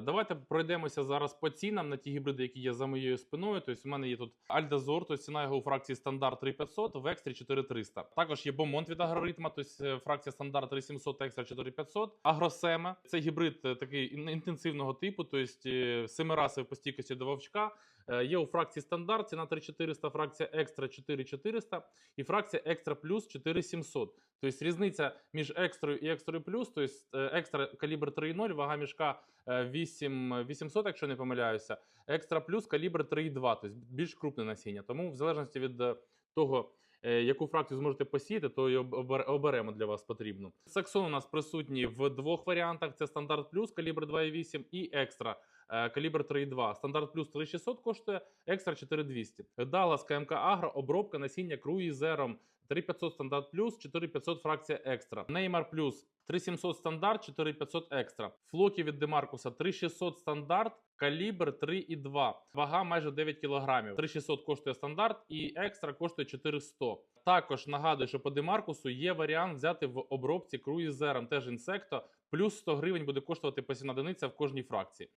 Давайте пройдемося зараз по цінам на ті гібриди, які є за моєю спиною. Тобто, у мене є тут Альдазор, тобто ціна його у фракції стандарт 3500, в екстрі 4300. Також є Бомонт від агроритма, тобто е, фракція стандарт 3700, екстра 4500. Агросема це гібрид е, такий інтенсивного типу, тобто е, семирасовий по стійкості до вовчка. Є у фракції стандарт, ціна 3400, фракція екстра 4400 і фракція екстра плюс 4700. Тобто різниця між екстрою і екстрою плюс, тобто екстра калібр 3,0, вага мішка е, 8800, якщо не помиляюся, екстра плюс калібр 3,2, тобто більш крупне насіння. Тому в залежності від е, того, е, яку фракцію зможете посіяти, то і об- оберемо для вас потрібно. Саксон у нас присутній в двох варіантах: це стандарт плюс калібр 2,8 і екстра. Е, Калібр 3,2. Стандарт плюс 3600 коштує, екстра 4200. Даллас КМК Агро, обробка насіння круїзером 3500 стандарт плюс, 4500 фракція екстра. Неймар плюс 3700 стандарт, 4500 екстра. Флокі від Демаркуса 3600 стандарт, калібр 3,2. Вага майже 9 кг. 3600 коштує стандарт і екстра коштує 400. Також нагадую, що по Демаркусу є варіант взяти в обробці круїзером теж інсекто. Плюс 100 гривень буде коштувати посівна одиниця в кожній фракції.